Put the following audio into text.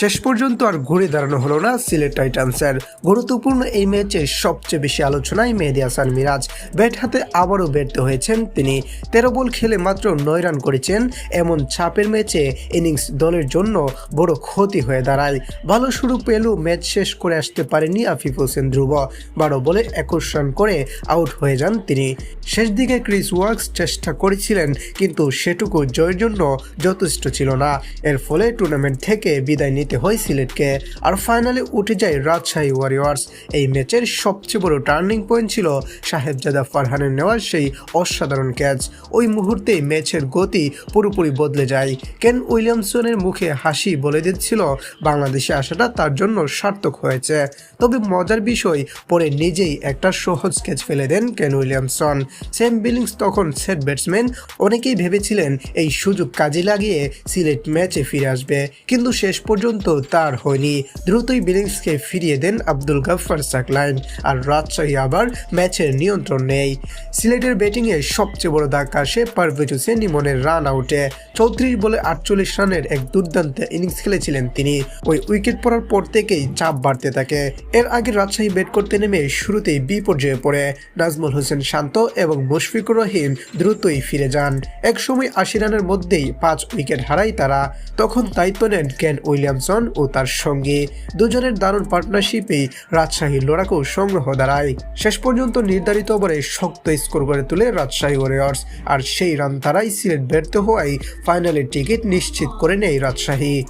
শেষ পর্যন্ত আর ঘুরে দাঁড়ানো হলো না সিলেট টাইটান্সের। গুরুত্বপূর্ণ এই ম্যাচে সবচেয়ে বেশি আলোচনায় মেহেদি হাসান মিরাজ। ব্যাট হাতে আবারও ব্যর্থ হয়েছেন তিনি। তেরো বল খেলে মাত্র নয় রান করেছেন। এমন ছাপের ম্যাচে ইনিংস দলের জন্য বড় ক্ষতি হয়ে দাঁড়ায়। ভালো শুরু পেলেও ম্যাচ শেষ করে আসতে পারেনি আফিফ হোসেন ধ্রুব। বারো বলে একুশ রান করে আউট হয়ে যান তিনি। শেষ দিকে ক্রিস ওয়ার্কস চেষ্টা করেছিলেন, কিন্তু সেটুকু জয়ের জন্য যথেষ্ট ছিল না। এর ফলে টুর্নামেন্ট থেকে বিদায় নিতে হয় সিলেটকে আর ফাইনালে উঠে যায় রাজশাহী ওয়ারিয়র্স এই ম্যাচের সবচেয়ে বড় টার্নিং পয়েন্ট ছিল সাহেবজাদা ফারহানের নেওয়া সেই অসাধারণ ক্যাচ। ওই মুহূর্তে ম্যাচের গতি পুরোপুরি বদলে যায়। কেন উইলিয়ামসনের মুখে হাসি বলে দিচ্ছিল বাংলাদেশে আসাটা তার জন্য সার্থক হয়েছে। তবে মজার বিষয়, পরে নিজেই একটা সহজ ক্যাচ ফেলে দেন কেন উইলিয়ামসন। সেম বিলিংস তখন সেট ব্যাটসম্যান। অনেকেই ভেবেছিলেন এই সুযোগ কাজে লাগিয়ে সিলেট ম্যাচে ফিরে আসবে। কিন্তু শেষ পর্যন্ত তার হয়নি। দ্রুতই বিলিংসকে ফিরিয়ে দেন আব্দুল গাফফার সাকলাইন আর রাজশাহী আবার ম্যাচের নিয়ন্ত্রণ নেই। সিলেটের ব্যাটিংয়ে সবচেয়ে বড় ধাক্কা আসে পারভেজ হোসেন ইমনের রান আউটে। চৌত্রিশ বলে আটচল্লিশ রানের এক দুর্দান্ত ইনিংস খেলেছিলেন তিনি। ওই উইকেট পড়ার পর থেকেই চাপ বাড়তে থাকে। এর আগে রাজশাহী ব্যাট করতে নেমে শুরুতেই বিপর্যয়ে পড়ে। নাজমুল হোসেন শান্ত এবং মুশফিকুর রহিম দ্রুতই ফিরে যান। এক সময় আশি রানের মধ্যেই পাঁচ উইকেট হারায় তারা। তখন দায়িত্ব নেন কেন উইলিয়ামসন। ও তার সঙ্গে দুজনের দারুণ পার্টনারশিপে রাজশাহীর লড়াকু সংগ্রহ দাঁড়ায় শেষ পর্যন্ত নির্ধারিত ওভারে শক্ত স্কোর করে তুলে রাজশাহী ওয়ারিয়র্স। আর সেই রান তারাই সিলেট ব্যর্থ হওয়ায় ফাইনালের টিকিট নিশ্চিত করে নেয় রাজশাহী।